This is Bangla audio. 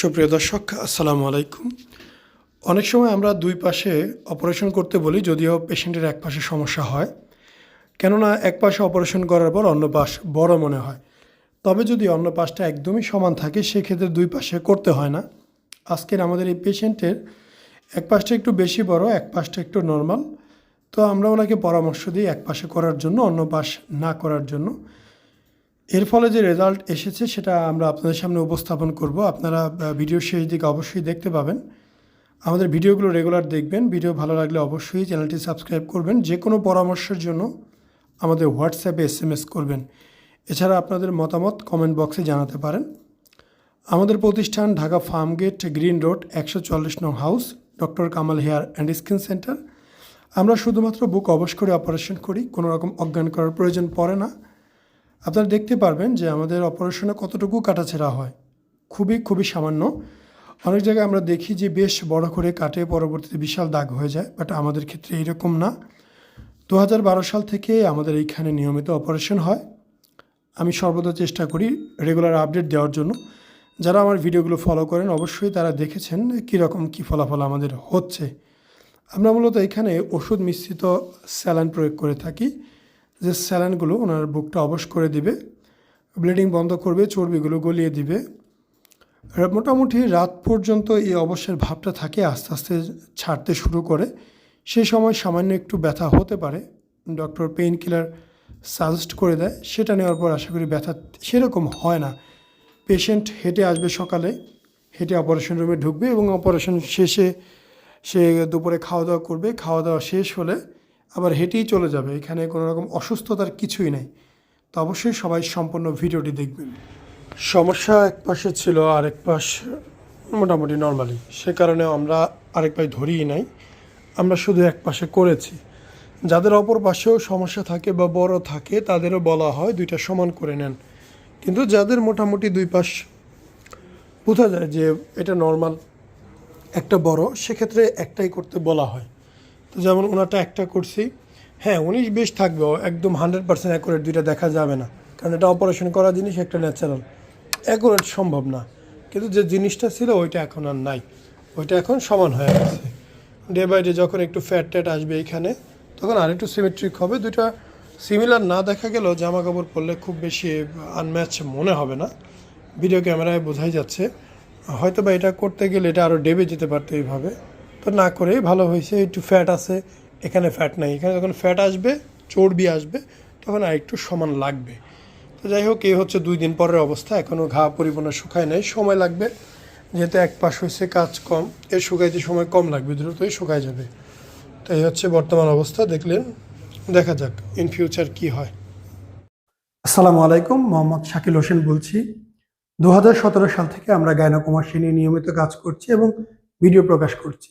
সুপ্রিয় দর্শক, আসসালামু আলাইকুম। অনেক সময় আমরা দুই পাশে অপারেশন করতে বলি, যদিও পেশেন্টের এক পাশে সমস্যা হয়। কেননা এক পাশে অপারেশন করার পর অন্য পাশ বড় মনে হয়। তবে যদি অন্য পাশটা একদমই সমান থাকে, সেক্ষেত্রে দুই পাশে করতে হয় না। আজকের আমাদের এই পেশেন্টের এক পাশটা একটু বেশি বড়, এক পাশটা একটু নর্মাল। তো আমরা ওনাকে পরামর্শ দিই এক পাশে করার জন্য, অন্য পাশ না করার জন্য। এর ফলে যে রেজাল্ট এসেছে, সেটা আমরা আপনাদের সামনে উপস্থাপন করব। আপনারা ভিডিও শেষ দিকে অবশ্যই দেখতে পাবেন। আমাদের ভিডিওগুলো রেগুলার দেখবেন। ভিডিও ভালো লাগলে অবশ্যই চ্যানেলটি সাবস্ক্রাইব করবেন। যে কোনো পরামর্শের জন্য আমাদের হোয়াটসঅ্যাপে এস এম এস করবেন। এছাড়া আপনাদের মতামত কমেন্ট বক্সে জানাতে পারেন। আমাদের প্রতিষ্ঠান ঢাকা ফার্মগেট গ্রিন রোড, একশো চল্লিশ নং house, doctor Kamal hair and skin centre. আমরা শুধুমাত্র বুক অবশ করে অপারেশন করি। কোনো রকম অজ্ঞান করার প্রয়োজন পড়ে না। আপনারা দেখতে পারবেন যে আমাদের অপারেশনে কতটুকু কাটাছেঁড়া হয়। খুবই খুবই সামান্য। অনেক জায়গায় আমরা দেখি যে বেশ বড় করে কাটে, পরবর্তীতে বিশাল দাগ হয়ে যায়, বাট আমাদের ক্ষেত্রে এরকম না। দু হাজার বারো সাল থেকে আমাদের এইখানে নিয়মিত অপারেশন হয়। আমি সর্বদা চেষ্টা করি রেগুলার আপডেট দেওয়ার জন্য। যারা আমার ভিডিওগুলো ফলো করেন, অবশ্যই তারা দেখেছেন কীরকম কী ফলাফল আমাদের হচ্ছে। আমরা মূলত এখানে ওষুধ মিশ্রিত স্যালান প্রয়োগ করে থাকি। যে স্যালাইনগুলো ওনার বুকটা অবশ করে দিবে, ব্লিডিং বন্ধ করবে, চর্বিগুলো গলিয়ে দিবে। মোটামুটি রাত পর্যন্ত এই অবশ্যের ভাবটা থাকে, আস্তে আস্তে ছাড়তে শুরু করে। সেই সময় সামান্য একটু ব্যথা হতে পারে, ডক্টর পেইন কিলার সাজেস্ট করে দেয়, সেটা নেওয়ার পর আশা করি ব্যথা সেরকম হয় না। পেশেন্ট হেঁটে আসবে সকালে, হেঁটে অপারেশন রুমে ঢুকবে এবং অপারেশন শেষে সে দুপুরে খাওয়া দাওয়া করবে। খাওয়া দাওয়া শেষ হলে আবার হেঁটেই চলে যাবে, এখানে কোনো রকম অসুস্থতার কিছুই নেই। তো অবশ্যই সবাই সম্পূর্ণ ভিডিওটি দেখবেন। সমস্যা এক পাশে ছিল, আরেক পাশ মোটামুটি নর্মালি। সে কারণে আমরা আরেক পাশ ধরিই নাই। আমরা শুধু এক পাশে করেছি। যাদের অপর পাশেও সমস্যা থাকে বা বড় থাকে, তাদেরও বলা হয় দুইটা সমান করে নেন। কিন্তু যাদের মোটামুটি দুই পাশ বোঝা যায় যে এটা নর্মাল, একটা বড়, সেক্ষেত্রে একটাই করতে বলা হয়। তো যেমন ওনারটা একটা করছি। হ্যাঁ উনিশ বেশ থাকবে, একদম হান্ড্রেড পার্সেন্ট অ্যাকুরেট দুইটা দেখা যাবে না। কারণ এটা অপারেশন করা জিনিস, একটা ন্যাচারাল অ্যাকুরেট সম্ভব না। কিন্তু যে জিনিসটা ছিল, ওইটা এখন আর নাই। ওইটা এখন সমান হয়ে গেছে। ডে বাই ডে যখন একটু ফ্যাট ট্যাট আসবে এখানে, তখন আরেকটু সিমেট্রিক হবে। দুইটা সিমিলার না দেখা গেলেও জামা কাপড় পরলে খুব বেশি আনম্যাচ মনে হবে না। ভিডিও ক্যামেরায় বোঝাই যাচ্ছে। হয়তো বা এটা করতে গেলে এটা আরও ডেবে যেতে পারতো এইভাবে। তো না করেই ভালো হয়েছে, একটু ফ্যাট আছে, এখানে ফ্যাট নাই। এখানে যখন ফ্যাট আসবে, চর্বি আসবে, তখন আর একটু সমান লাগবে। তো যাই হোক, এই হচ্ছে দুই দিন পরের অবস্থা এখনও ঘা পরিপূর্ণ শুকায় নাই, সময় লাগবে। যেহেতু এক পাশ হয়েছে কাজ কম এর শুকাইতে সময় কম লাগবে, দ্রুতই শুকায় যাবে। তো এই হচ্ছে বর্তমান অবস্থা, দেখলেন, দেখা যাক ইন ফিউচার কি হয়। আসসালামু আলাইকুম, মোহাম্মদ শাকিল হোসেন বলছি। দু হাজার সতেরো সাল থেকে আমরা গায়নাকুমারসী নিয়ে নিয়মিত কাজ করছি এবং ভিডিও প্রকাশ করছি।